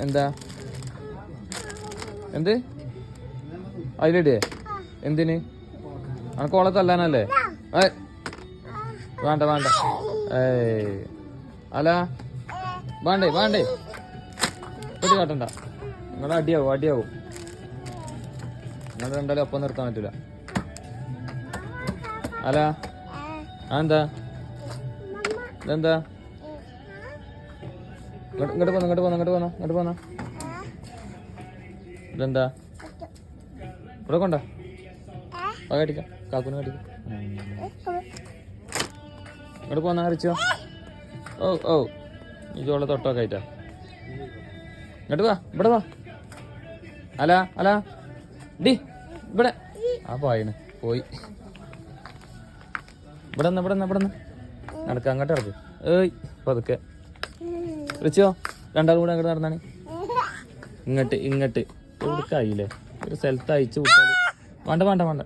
എന്താ? എന്ത്? അതിലിടേ എന്തിന്? അനക്ക് ഓളെ തല്ലാനല്ലേ. വേണ്ട വേണ്ട. ഏയ്. അല്ല. വേണ്ടേ വേണ്ടേ. പെട്ടി കാട്ടണ്ട. നിങ്ങളെ അടിയാവും അടിയാവും. നിങ്ങൾ രണ്ടാലും ഒപ്പം നിർത്താൻ പറ്റൂല. അല്ല. എന്താ ഇതെന്താ? ഇങ്ങോട്ട് പോന്ന ഇങ്ങോട്ട് പോന്ന ഇങ്ങോട്ട് പോന്ന ഇങ്ങോട്ട് പോന്ന. ഇതെന്താ? ഇവിടെ കൊണ്ട? കടിക്കാം കാക്കുന് കടിക്കാം ഇങ്ങോട്ട് പോന്ന അറിച്ചോ ഓ ഓ ഈ ചോള തൊട്ടൊക്കെ ആയിട്ടാ. ഇങ്ങോട്ട് വാ ഇവിടെ വാ. അല അല. ഡി ഇവിടെ. ആ പോയിന് പോയി. ഇവിടെ നിന്ന് ഇവിടെ നിന്ന് ഇവിടെ നിന്ന് നടക്കാം അങ്ങോട്ട് ഇറക്ക് ഏയ് പതുക്കെ. റിച്ചോ രണ്ടാൾ കൂടെ അങ്ങോട്ട് നടന്നാണ്. ഇങ്ങോട്ട് ഇങ്ങോട്ട്. കൊടുക്കായില്ലേ ഒരു സ്ഥലത്ത് അയച്ചു വിട്ടാൽ. വേണ്ട വേണ്ട വേണ്ട.